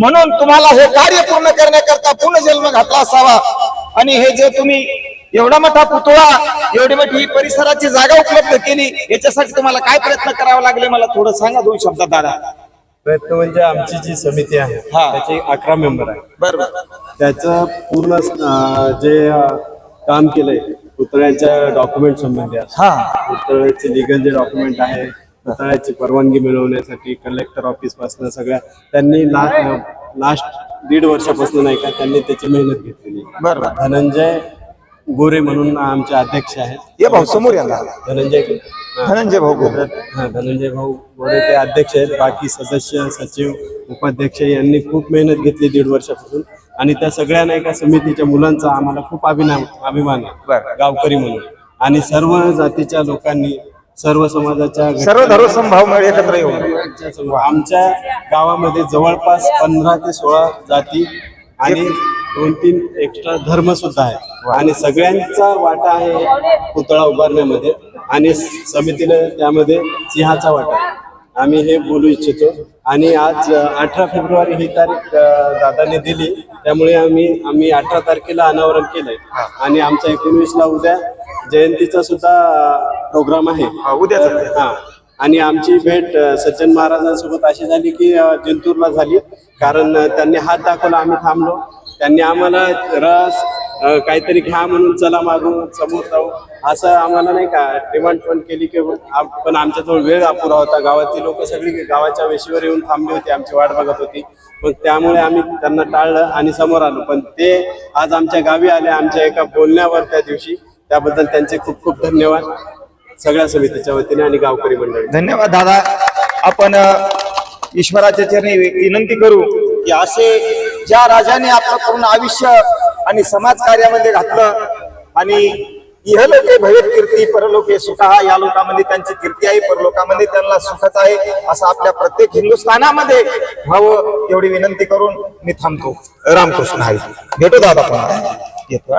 म्हणून तुम्हाला हे कार्य पूर्ण करण्याकरता पुन्हा जन्म घातला असावा. आणि हे जे तुम्ही एवढा मोठा पुतळा एवढी मोठी परिसराची जागा उपलब्ध केली याच्यासाठी तुम्हाला काय प्रयत्न करावा लागले मला थोडं सांगा दोन शब्दात दादा. प्रयत्न म्हणजे आमची जी समिती आहे हा. त्याचे अकरा मेंबर आहे. बरोबर. त्याचं पूर्ण जे काम केलंय पुतळ्यांच्या डॉक्युमेंट संबंधी. हा. पुतळ्याचे लिगल जे डॉक्युमेंट आहे पुतळ्याची परवानगी मिळवण्यासाठी कलेक्टर ऑफिसपासून सगळ्या त्यांनी लास्ट दीड वर्षापासून नाही का त्यांनी त्याची मेहनत घेतलेली बरोबर धनंजय गोरे म्हणून आमचे अध्यक्ष आहेत ये भाऊ समोर या ना. धनंजय हा. धनंजय भाऊ गोरे. हा धनंजय भाऊ गोरे ते अध्यक्ष आहेत बाकी सदस्य सचिव उपाध्यक्ष यांनी खूप मेहनत घेतली दीड वर्षापासून आणि त्या सगळ्या नाही का समितीच्या मुलांचा आम्हाला खूप अभिमान अभिमान आहे बरं. गावकरी म्हणून आणि सर्व जातीच्या लोकांनी सर्व समाजाच्या सर्व धर्म संभाव मिळ एकत्र सर्व- आमच्या गावामध्ये जवळपास पंधरा ते सोळा जाती आणि दोन तीन एक्स्ट्रा धर्म सुद्धा आहेत. आणि सगळ्यांचा वाटा आहे पुतळा उभारण्यामध्ये आणि समितीला त्यामध्ये सिंहाचा वाटा. आम्ही हे बोलू इच्छितो. आणि आज अठरा फेब्रुवारी ही तारीख दादाने दिली. त्यामुळे आम्ही आम्ही अठरा तारखेला अनावरण केलंय. आणि आमच्या एकोणवीसला उद्या जयंतीचा सुद्धा प्रोग्राम आहे. उद्याच. हा. आणि आमची भेट सज्जन महाराजांसोबत अशी झाली की जिंतूरला झाली. कारण त्यांनी हात दाखवला आम्ही थांबलो. त्यांनी आम्हाला रस काहीतरी घ्या म्हणून चला मागून समोर जाऊ. असं आम्हाला नाही का डिमांड पण केली की पण आमच्याजवळ वेळ अपुरा होता. गावातील लोक सगळी गावाच्या वेशीवर येऊन थांबली होती आमची वाट बघत होती. मग त्यामुळे आम्ही त्यांना टाळलं आणि समोर आलो. पण ते आज आमच्या गावी आले आमच्या एका बोलण्यावर त्या दिवशी. त्याबद्दल त्यांचे खूप खूप धन्यवाद. सगळ्या समितीच्या वतीने आणि गावकरी मंडळी. धन्यवाद दादा. आपण ईश्वराच्या चरणी विनंती करू की असे ज्या राजाने आपलं पूर्ण आयुष्य आणि समाज कार्यामध्ये घातलं आणि इहलोके भवेत कीर्ती परलोके सुख हा या लोकांमध्ये त्यांची कीर्ती आहे परलोकामध्ये त्यांना सुखच आहे असं आपल्या प्रत्येक हिंदुस्थानामध्ये व्हावं एवढी विनंती करून मी थांबतो. रामकृष्ण हरी. भेटू दादा पुन्हा. येतो